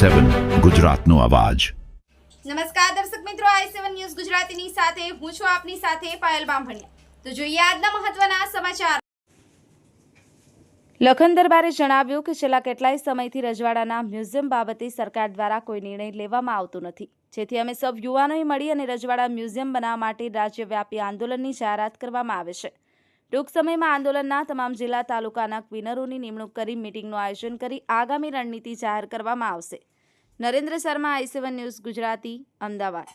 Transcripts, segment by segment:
સેવન ગુજરાતનો અવાજ. નમસ્કાર દર્શક મિત્રો આઈ સેવન ન્યૂઝ ગુજરાતીની સાથે હું છું આપની સાથે પાયલ બામભણિયા. તો જોઈએ આજના મહત્વના સમાચાર. લખન દરબારે જણાવ્યું કે છેલ્લા કેટલાય સમયથી રજવાડાના મ્યુઝિયમ બાબતે સરકાર દ્વારા કોઈ નિર્ણય લેવામાં આવતો નથી. જેથી અમે સૌ યુવાનોએ મળી અને રજવાડા મ્યુઝિયમ બનાવવા માટે રાજ્યવ્યાપી આંદોલનની જાહેરાત કરવામાં આવે છે. ટૂંક સમયમાં આંદોલનના તમામ જિલ્લા તાલુકાના ક્વિનરોની નિમણૂક કરી મિટિંગનું આયોજન કરી આગામી રણનીતિ જાહેર કરવામાં આવશે. Narendra Sharma, I seven news, Gujarati, Ahmedabad.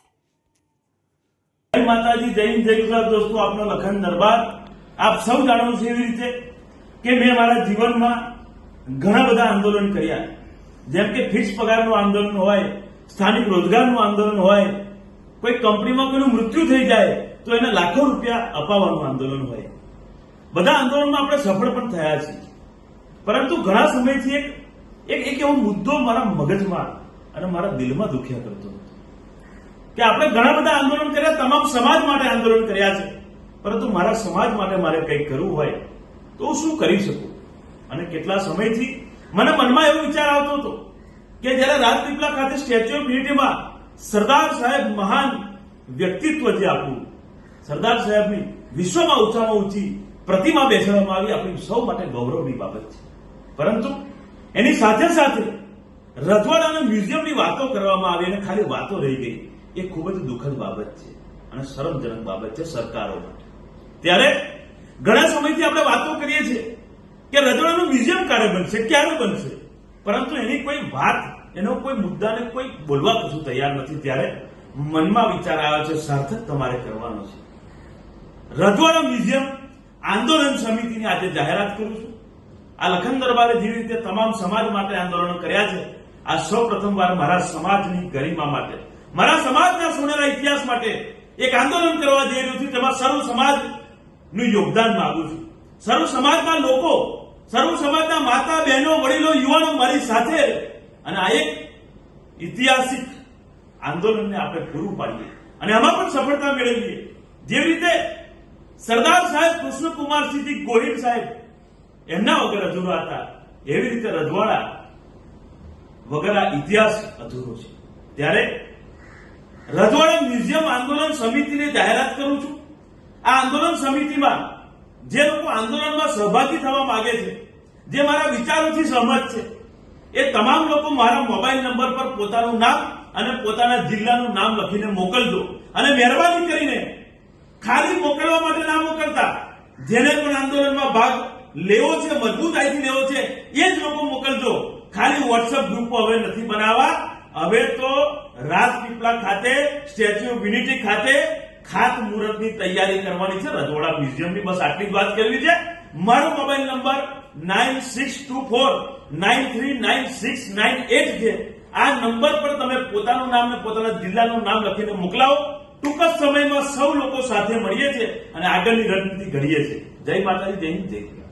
માતાજી, જય જય ગુજરાત. દોસ્તો, આપનો લખન દરબાર. આપ સૌ જાણો છો એવી રીતે કે મેં મારા જીવનમાં ઘણા બધા આંદોલન કર્યા. જેમ કે ફિક્સ પગારનું આંદોલન હોય, સ્થાનિક રોજગારનું આંદોલન હોય, કોઈ કંપનીમાં કોઈનું મૃત્યુ થઈ જાય, તો એને લાખો રૂપિયા અપાવવાનું આંદોલન હોય. બધા આંદોલનમાં આપણે સફળ પણ થયા છીએ. પરંતુ ઘણા સમયથી એક એક એક એવો મુદ્દો મારા મગજમાં અને મારા દિલમાં દુખ્યા કરતો હતો. કે આપણે ઘણા બધા આંદોલન કર્યા, તમામ સમાજ માટે આંદોલન કર્યા છે. પરંતુ મારા સમાજ માટે મારે કંઈક કરવું હોય તો હું શું કરી શકું? અને કેટલા સમયથી મને મનમાં એવો વિચાર આવતો હતો કે જ્યારે રાજપીપલા ખાતે સ્ટેચ્યુ ઓફ યુનિટીમાં સરદાર સાહેબ મહાન વ્યક્તિત્વ જે આપણું સરદાર સાહેબની વિશ્વમાં ઊંચામાં ઊંચી પ્રતિમા બેસાડવામાં આવી આપણી સૌ માટે ગૌરવની બાબત છે. પરંતુ એની સાથે સાથે રજવાડાના મ્યુઝિયમની વાતો કરવામાં આવી અને ખાલી વાતો રહી ગઈ, એ ખૂબ જ દુઃખદ બાબત છે અને શરમજનક બાબત છે સરકારો માટે. ત્યારે ઘણા સમયથી આપણે વાતો કરીએ છીએ કે રજવાડાનું મ્યુઝિયમ ક્યારે બનશે ક્યારે બનશે? પરંતુ એની કોઈ વાત, એનો કોઈ મુદ્દાને કોઈ બોલવા કશું તૈયાર નથી. ત્યારે મનમાં વિચાર આવ્યો છે, સાર્થક તમારે કરવાનો છે. રજવાડા મ્યુઝિયમ આંદોલન સમિતિની આજે જાહેરાત કરું છું. આ લખન દરબારે જેવી રીતે તમામ સમાજ માટે આંદોલનો કર્યા છે, આ સૌ પ્રથમવાર મારા સમાજની ગરિમા માટે. મારા સમાજના સોનેરા ઇતિહાસ માટે એક આંદોલન કરવા જઈ રહ્યું છું. તેમાં સર્વ સમાજનું યોગદાન માંગુ છું. સર્વ સમાજના લોકો, સર્વ સમાજના માતા બહેનો, વડીલો, યુવાનો મારી સાથે અને આ એક ઐતિહાસિક આંદોલનને આપણે પૂરું પાડીએ. અને આમાં પણ સફળતા મેળવીએ. જેવી રીતે સરદાર સાહેબ કૃષ્ણકુમારસિંહજી ગોહિલ સાહેબ, એમના વગર અધૂરા હતા. એવી રીતે રજવાડા વગર આ ઇતિહાસ અધૂરો છે. ત્યારે રજવાડા મ્યુઝિયમ આંદોલન સમિતિની જાહેરાત કરું છું. આ આંદોલન સમિતિમાં જે લોકો આંદોલનમાં સહભાગી થવા માંગે છે, જે મારા વિચારોથી સહમત છે, એ તમામ લોકો મારા મોબાઈલ નંબર પર પોતાનું નામ અને પોતાના જિલ્લાનું નામ લખીને મોકલજો અને મહેરબાની કરીને ખાલી મોકલવા માટે ના મોકલતા. જેને પણ આંદોલનમાં ભાગ લેવો છે મજબૂતાઈથી લેવો છે, એ જ લોકો મોકલજો. ખાલી વોટ્સઅપ ગ્રુપ હવે નથી બનાવવા. હવે તો રાજપીપળા ખાતે સ્ટેચ્યુ ઓફ યુનિટી ખાતે ખાત મુહૂર્તની તૈયારી કરવાની છે. રજવાડા મ્યુઝિયમની બસ આટલી જ વાત કરવી છે. મારો mobile number nine six two four nine three nine six nine eight છે. આ નંબર પર તમે પોતાનું નામ ને પોતાના જિલ્લાનું નામ લખીને મોકલાવો. ટૂંક જ સમયમાં સૌ લોકો સાથે મળીએ છીએ અને આગળની રણનીતિ ઘડીએ છીએ. જય માતાજી, જય હિન્દ, જય